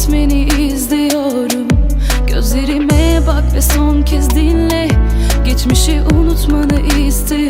gitmeni izliyorum. Gözlerime bak ve son kez dinle. Geçmişi unutmanı istiyorum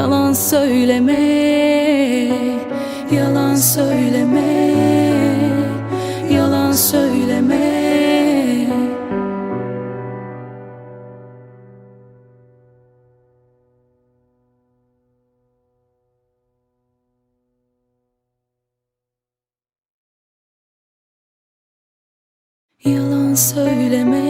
Yalan söyleme Yalan söyleme Yalan söyleme. Yalan söyleme